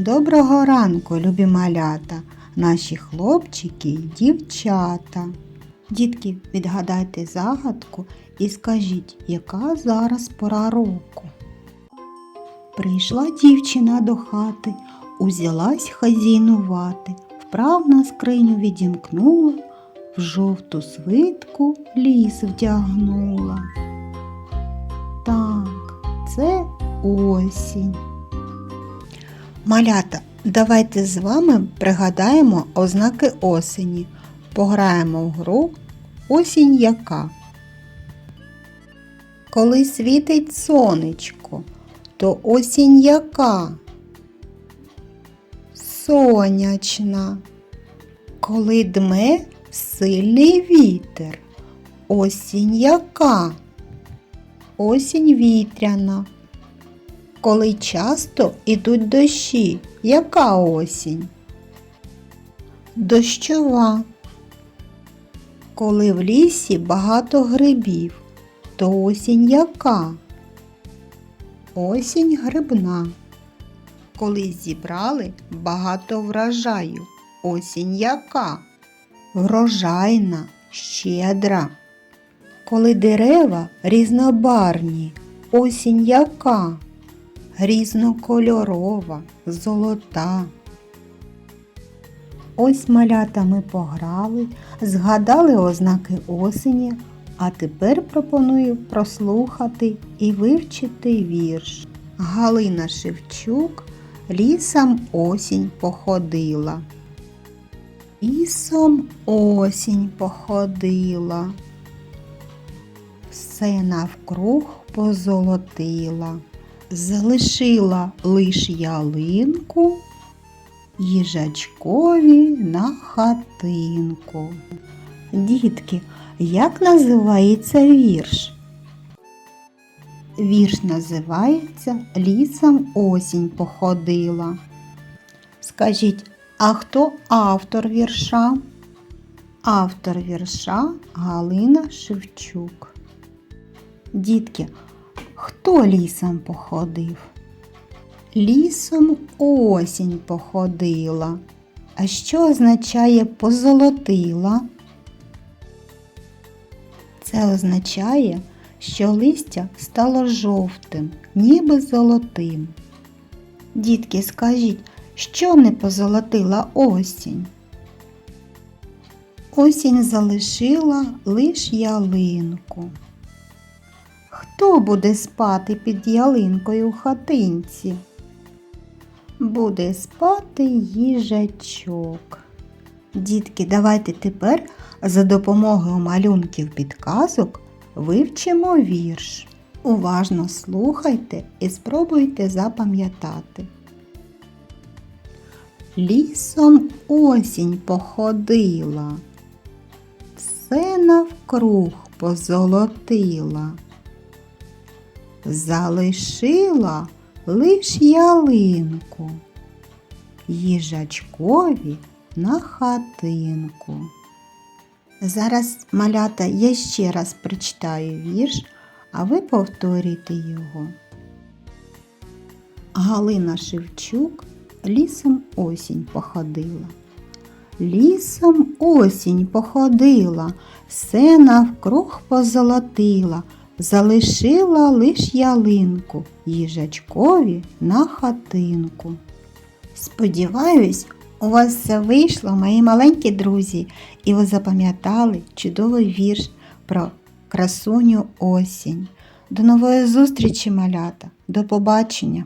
Доброго ранку, любі малята, наші хлопчики й дівчата. Дітки, відгадайте загадку і скажіть, яка зараз пора року. Прийшла дівчина до хати, узялась хазійнувати, вправно скриню відімкнула, в жовту свитку ліс вдягнула. Так, це осінь. Малята, давайте з вами пригадаємо ознаки осені. Пограємо в гру Осінь яка. Коли світить сонечко, то осінь яка? Сонячна. Коли дме сильний вітер. Осінь яка? Осінь вітряна. Коли часто ідуть дощі, яка осінь? Дощова. Коли в лісі багато грибів, то осінь яка? Осінь грибна. Коли зібрали багато врожаю, осінь яка? Врожайна, щедра. Коли дерева різнобарні, осінь яка? Різнокольорова, золота. Ось малята ми пограли, згадали ознаки осені, а тепер пропоную прослухати і вивчити вірш. Галина Шевчук лісом осінь походила. Лісом осінь походила, все навкруг позолотила, залишила лиш ялинку їжачкові на хатинку. Дітки, як називається вірш? Вірш називається Лісом осінь походила. Скажіть, а хто автор вірша? Автор вірша Галина Шевчук. Дітки, хто лісом походив? Лісом осінь походила. А що означає позолотила? Це означає, що листя стало жовтим, ніби золотим. Дітки, скажіть, що не позолотила осінь? Осінь залишила лиш ялинку. Хто буде спати під ялинкою в хатинці? Буде спати їжачок. Дітки, давайте тепер за допомогою малюнків підказок вивчимо вірш. Уважно слухайте і спробуйте запам'ятати. Лісом осінь походила, все навкруг позолотила, залишила лиш ялинку, їжачкові на хатинку. Зараз, малята, я ще раз прочитаю вірш, а ви повторюйте його. Галина Шевчук лісом осінь походила. Лісом осінь походила, все навкруг позолотила, залишила лиш ялинку їжачкові на хатинку. Сподіваюсь, у вас все вийшло, мої маленькі друзі, і ви запам'ятали чудовий вірш про красуню осінь. До нової зустрічі, малята, до побачення!